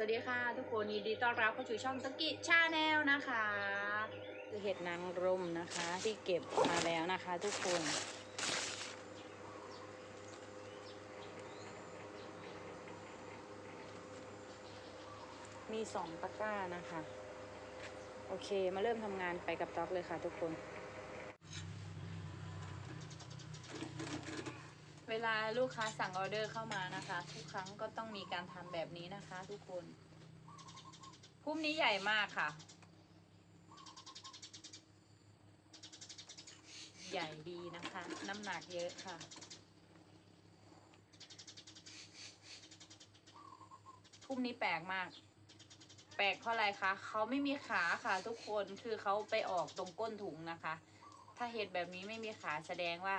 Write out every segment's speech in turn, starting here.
สวัสดีค่ะทุกคนยินดีต้อนรับเข้าสู่ช่องตะกิชาแนลนะคะคือเห็ดนางรมนะคะ ที่เก็บมาแล้วนะคะ ทุกคนมีสองตะกร้านะคะ โอเค มาเริ่มทำงานไปกับต๊อกเลยค่ะทุกคน เว ลาลูกค้าสั่งออเดอร์เข้ามานะคะ ทุกครั้งก็ต้องมีการทำแบบนี้นะคะ ทุกคนพุ่มนี้ใหญ่มากค่ะ ใหญ่ดีนะคะ น้ำหนักเยอะค่ะพุ่มนี้แปลกมาก แปลกเพราะอะไรคะเขาไม่มีขาค่ะ ทุกคนคือเขาไปออกตรงก้นถุงนะคะ ถ้าเห็ดแบบนี้ไม่มีขาแสดงว่า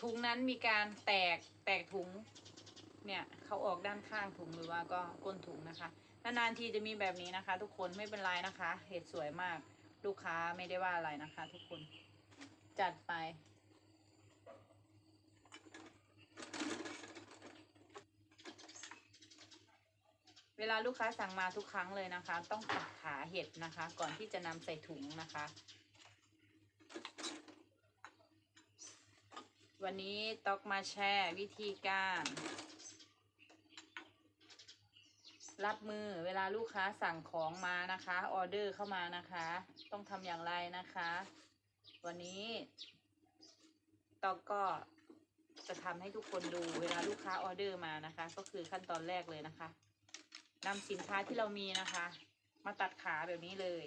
ถุงนั้นมีการแตกแตกถุง เนี่ยเขาออกด้านข้างถุงหรือว่าก็ก้นถุงนะคะนานๆทีจะมีแบบนี้นะคะ ทุกคนไม่เป็นไรนะคะ เห็ดสวยมาก ลูกค้าไม่ได้ว่าอะไรนะคะ ทุกคนจัดไป เวลาลูกค้าสั่งมาทุกครั้งเลยนะคะ ต้องตัดขาเห็ดนะคะ ก่อนที่จะนำใส่ถุงนะคะ วันนี้ต๊อกมาแชร์วิธีการ รับมือเวลาลูกค้าสั่งของมานะคะออเดอร์เข้ามานะคะ ต้องทำอย่างไรนะคะ วันนี้ต๊อกก็จะทำให้ทุกคนดูเวลาลูกค้าออเดอร์มานะคะ ก็คือขั้นตอนแรกเลยนะคะนำสินค้าที่เรามีนะคะ มาตัดขาแบบนี้เลย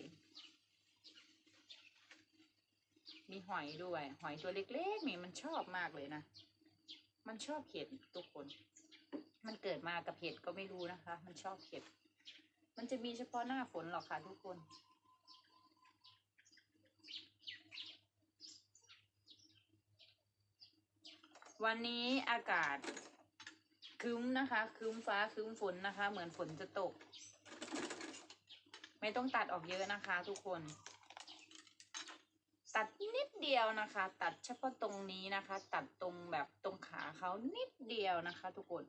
มีหอยด้วย หอยตัวเล็กๆนี่มันชอบมากเลยนะ มันชอบเห็ดทุกคน มันเกิดมากับเห็ดก็ไม่รู้นะคะ มันชอบเห็ด มันจะมีเฉพาะหน้าฝนหรอกค่ะทุกคนวันนี้อากาศคึ้มนะคะคึ้มฟ้าคึ้มฝนนะคะ เหมือนฝนจะตก ไม่ต้องตัดออกเยอะนะคะ ทุกคน ตัดนิดเดียวนะคะ ตัดเฉพาะตรงนี้นะคะ ตัดตรงแบบตรงขาเขานิดเดียวนะคะ ทุกคน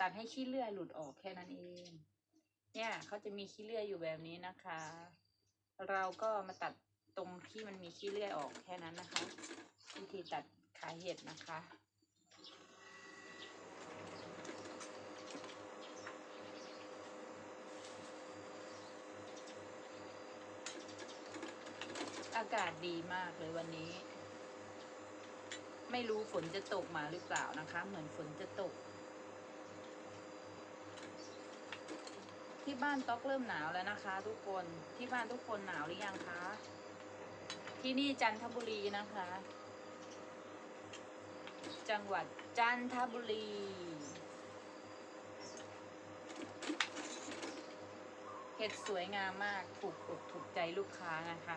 ตัดให้ขี้เลื่อยหลุดออกแค่นั้นเอง เนี่ยเขาจะมีขี้เลื่อยอยู่แบบนี้นะคะ เราก็มาตัดตรงที่มันมีขี้เลื่อยออกแค่นั้นนะคะ วิธีตัดขาเห็ดนะคะากาศดีมากเลยวันนี้ ไม่รู้ฝนจะตกมาหรือเปล่านะคะ เหมือนฝนจะตก ที่บ้านต๊อกเริ่มหนาวแล้วนะคะ ทุกคนที่บ้านทุกคนหนาวหรือยังคะ ที่นี่จันทบุรีนะคะ จังหวัดจันทบุรีเห็ดสวยงามมาก ถูกอกถูกใจลูกค้านะคะ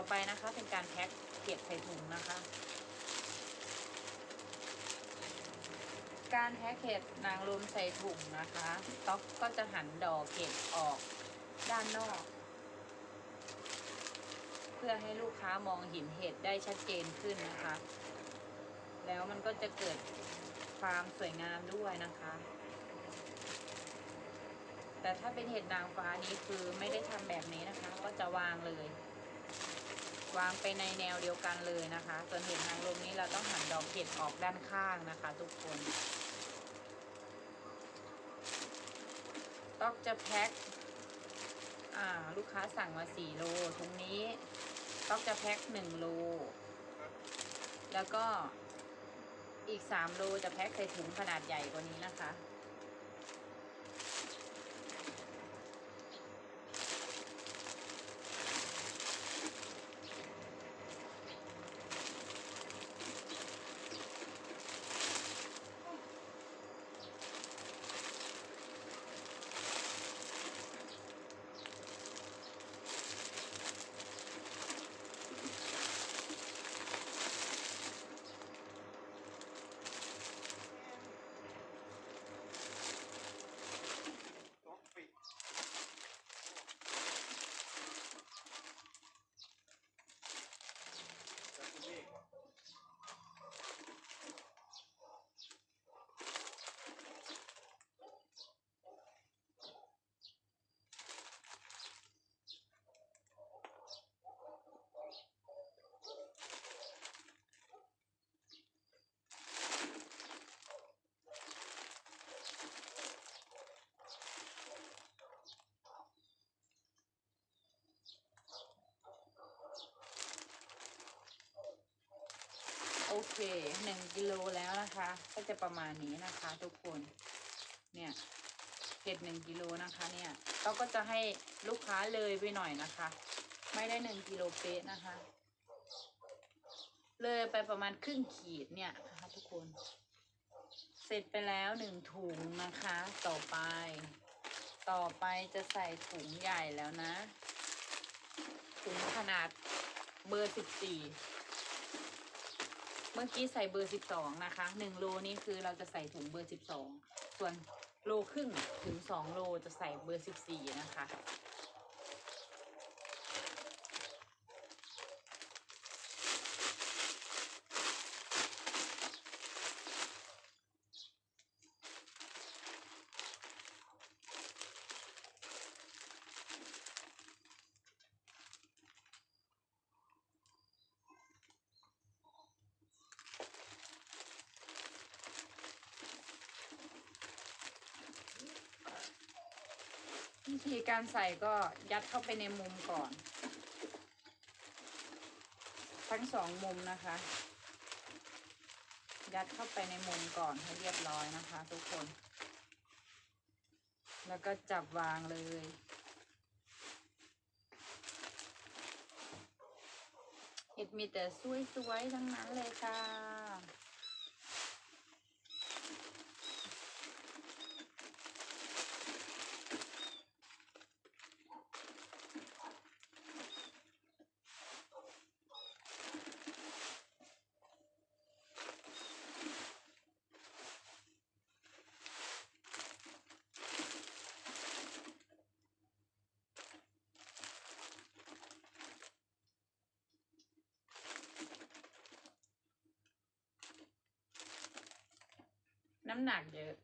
ต่อไปนะคะเป็นการแพ็คเก็บใส่ถุงนะคะ การแพ็คเห็ดนางรมใส่ถุงนะคะต๊อกก็จะหันดอกเห็ดออกด้านนอก เพื่อให้ลูกค้ามองเห็นเห็ดได้ชัดเจนขึ้นนะคะ แล้วมันก็จะเกิดความสวยงามด้วยนะคะ แต่ถ้าเป็นเห็ดนางฟ้านี้คือไม่ได้ทำแบบนี้นะคะ ก็จะวางเลย วางไปในแนวเดียวกันเลยนะคะ ส่วนเห็ดนางรมนี้เราต้องหันดอกเห็ดออกด้านข้างนะคะ ทุกคนต้องจะแพ็คลูกค้าสั่งมาสี่โลถุงนี้ต้องจะแพ็คหนึ่งโล แล้วก็อีกสามโลจะแพ็คใส่ถุงขนาดใหญ่กว่านี้นะคะ เคหนึ่งกิโลแล้วนะคะ ก็จะประมาณนี้นะคะ ทุกคน เนี่ยเห็ดหนึ่งกิโลนะคะ เนี่ยเราก็จะให้ลูกค้าเลยไปหน่อยนะคะ ไม่ได้หนึ่งกิโลเป๊ะนะคะ เลยไปประมาณครึ่งขีดเนี่ยนะคะทุกคน เสร็จไปแล้วหนึ่งถุงนะคะ ต่อไป ต่อไปจะใส่ถุงใหญ่แล้วนะ ถุงขนาดเบอร์สิบสี่ เมื่อกี้ใส่เบอร์สิบสองนะคะหนึ่งโลนี่คือเราจะใส่ถุงเบอร์สิบสองส่วนโลครึ่งถึงสองโลจะใส่เบอร์สิบสี่นะคะ วิธีการใส่ก็ยัดเข้าไปในมุมก่อน ทั้งสองมุมนะคะ ยัดเข้าไปในมุมก่อนให้เรียบร้อยนะคะ ทุกคน แล้วก็จับวางเลยเห็ดมีแต่สวยๆทั้งนั้นเลยค่ะำหนักเยอะ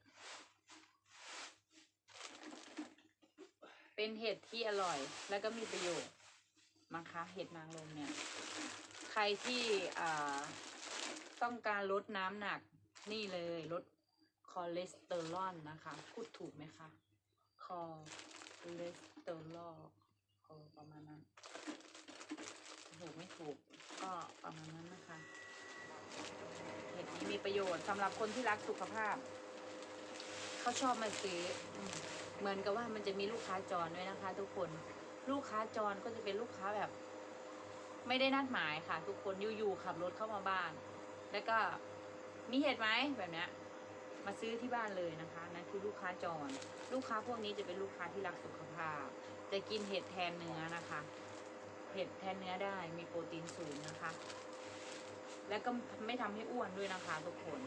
เป็นเห็ดที่อร่อย แล้วก็มีประโยชน์นะคะเห็ดนางรมเนี่ย ใครที่อ่าต้องการลดน้ำหนักนี่เลยลดคอเลสเตอรอลนะคะ พูดถูกไหมคะ คอเลสเตอรอลเอประมาณนั้นถูกไม่ถูกก็ประมาณนั้นนะคะ มีประโยชน์สำหรับคนที่รักสุขภาพ เขาชอบมาซื้อเหมือนกับว่ามันจะมีลูกค้าจรด้วยนะคะ ทุกคนลูกค้าจรก็จะเป็นลูกค้าแบบ ไม่ได้นัดหมายค่ะ ทุกคนอยู่ๆขับรถเข้ามาบ้าน แล้วก็มีเห็ดไหมแบบเนี้ยมาซื้อที่บ้านเลยนะคะนั่นคือลูกค้าจร ลูกค้าพวกนี้จะเป็นลูกค้าที่รักสุขภาพ จะกินเห็ดแทนเนื้อนะคะ เห็ดแทนเนื้อได้มีโปรตีนสูงนะคะ แล้วก็ไม่ทำให้อ้วนด้วยนะคะทุกคน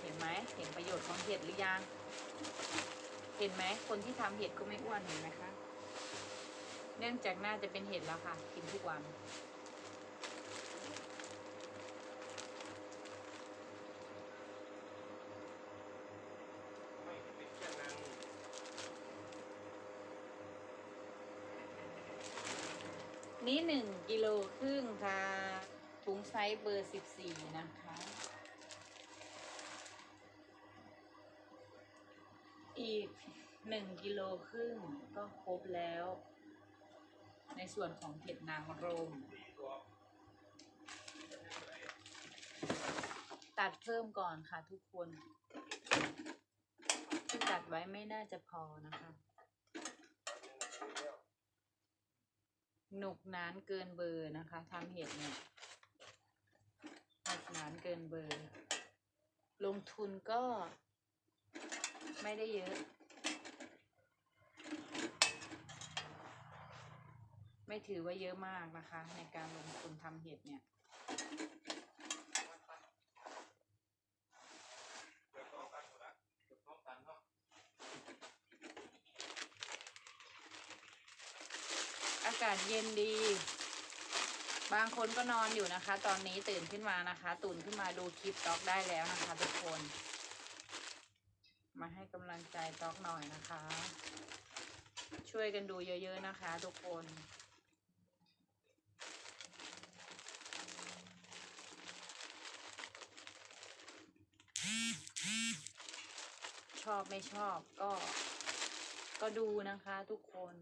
เห็นไหมเห็นประโยชน์ของเห็ดหรือยัง เห็นไหมคนที่ทำเห็ดก็ไม่อ้วนเห็นไหมคะ เนื่องจากน่าจะเป็นเห็ดแล้วค่ะ กินทุกวัน ไม่เป็นเช่นนั้นนี่หนึ่งกิโลครึ่งค่ะ ถุงไซส์เบอร์สิบสี่นะคะ อีกหนึ่งกิโลครึ่งก็ครบแล้ว ในส่วนของเห็ดนางรม ตัดเพิ่มก่อนค่ะทุกคนที่ตัดไว้ไม่น่าจะพอนะคะ หนุกนานเกินเบอร์นะคะทำเห็ดเนี่ย หนุกหนานเกินเบอร์ ลงทุนก็ไม่ได้เยอะ ไม่ถือว่าเยอะมากนะคะ ในการลงทุนทำเห็ดเนี่ย เปิดท้องกันหมดละเปิดท้องกันเนาะ อากาศเย็นดี บาง คนก็นอนอยู่นะคะ ตอนนี้ตื่นขึ้นมานะคะตื่นขึ้นมาดูคลิปต็อกได้แล้วนะคะ ทุกคน มาให้กำลังใจต็อกหน่อยนะคะ ช่วยกันดูเยอะๆนะคะ ทุกคนชอบไม่ชอบก็ก็ดูนะคะทุกคน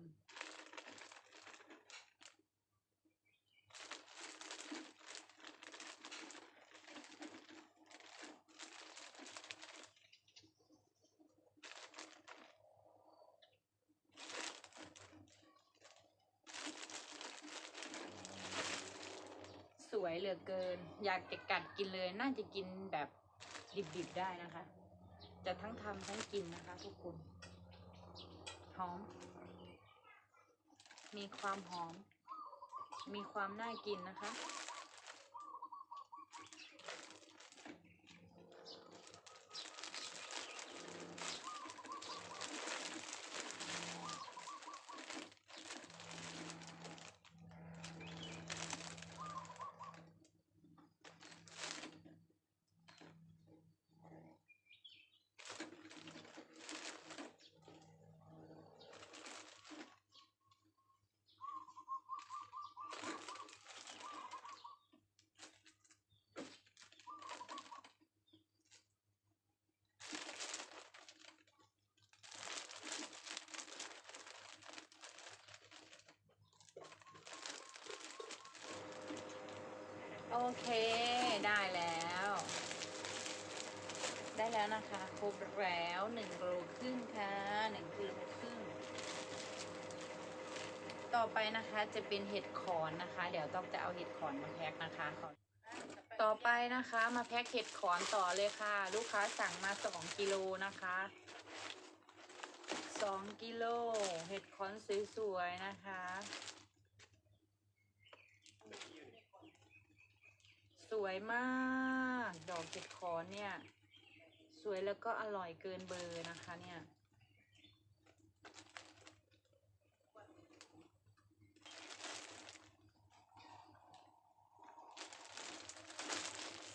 เวยเหลือเกิน อยากจะกัดกินเลย น่าจะกินแบบดิบๆได้นะคะ จะทั้งทำทั้งกินนะคะทุกคน หอม มีความหอม มีความน่ากินนะคะ โอเคได้แล้ว ได้แล้วนะคะครบแล้วหนึ่งโลครึ่งค่ะหนึ่งกิโลครึ่ง ต่อไปนะคะจะเป็นเห็ดขอนนะคะ เดี๋ยวต้องจะเอาเห็ดขอนมาแพ็คนะคะขอต่อไปนะคะมาแพ็คเห็ดขอนต่อเลยค่ะ ลูกค้าสั่งมาสองกิโลนะคะสองกิโลเห็ดขอนสวยๆนะคะ วยมาก ดอกเห็ดขอนเนี่ย สวยแล้วก็อร่อยเกินเบอร์นะคะเนี่ย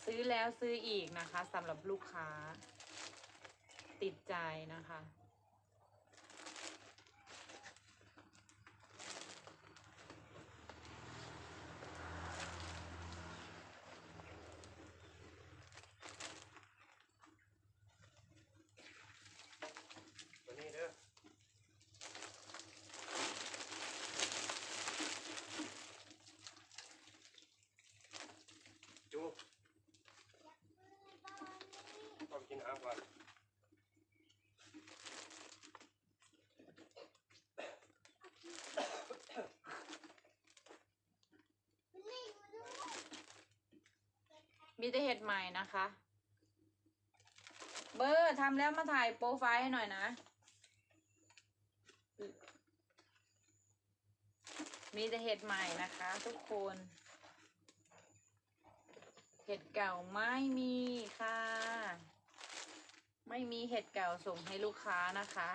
ซื้อแล้วซื้ออีกนะคะสำหรับลูกค้า ติดใจนะคะ ตัวนี้เด้อจูต้อง ก่อนมีแต่เห็ดใหม่นะคะ เบอร์ทำแล้วมาถ่ายโปรไฟล์ให้หน่อยนะ มีแต่เห็ดใหม่นะคะ ทุกคน เห็ดเก่าไม่มีค่ะ ไม่มีเห็ดเก่าส่งให้ลูกค้านะคะ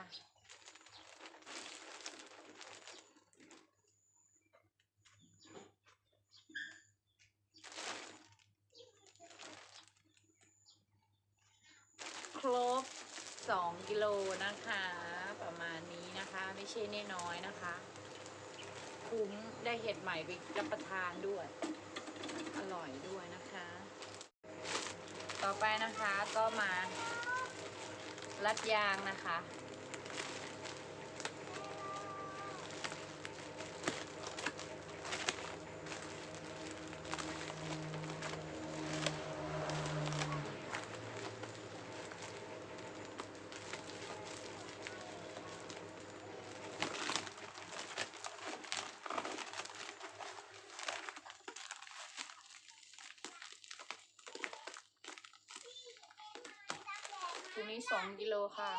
ครบ 2 กิโลนะคะ ประมาณนี้นะคะ ไม่ใช่น้อยๆนะคะ คุ้มได้เห็ดใหม่ไปรับประทานด้วย อร่อยด้วยนะคะ ต่อไปนะคะก็มา รัดยางนะคะ ถุงนี้2กิโลค่ะ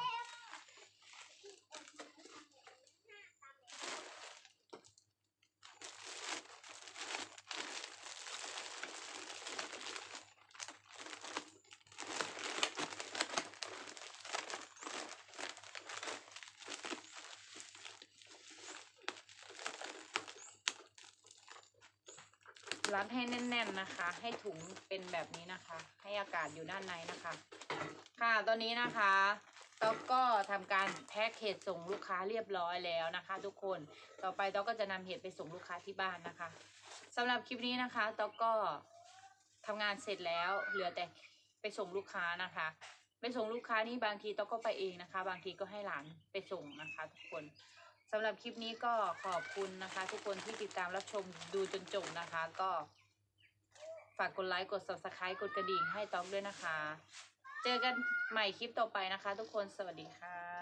รัดให้แน่น ๆ นะคะ ให้ถุงเป็นแบบนี้นะคะ ให้อากาศอยู่ด้านในนะคะ ค่ะ ตอนนี้นะคะต๊อกก็ทำการแพ็คเห็ดส่งลูกค้าเรียบร้อยแล้วนะคะ ทุกคน ต่อไปต๊อกก็จะนำเห็ดไปส่งลูกค้าที่บ้านนะคะสำหรับคลิปนี้นะคะต๊อกก็ทำงานเสร็จแล้ว เหลือแต่ไปส่งลูกค้านะคะ ไปส่งลูกค้านี่บางทีต๊อกก็ไปเองนะคะ บางทีก็ให้หลานไปส่งนะคะ ทุกคนสำหรับคลิปนี้ก็ขอบคุณนะคะ ทุกคนที่ติดตามรับชมดูจนจบนะคะ ก็ฝากกดไลค์กด subscribe กดกระดิ่งให้ต๊อกด้วยนะคะ เจอกันใหม่คลิปต่อไปนะคะ ทุกคนสวัสดีค่ะ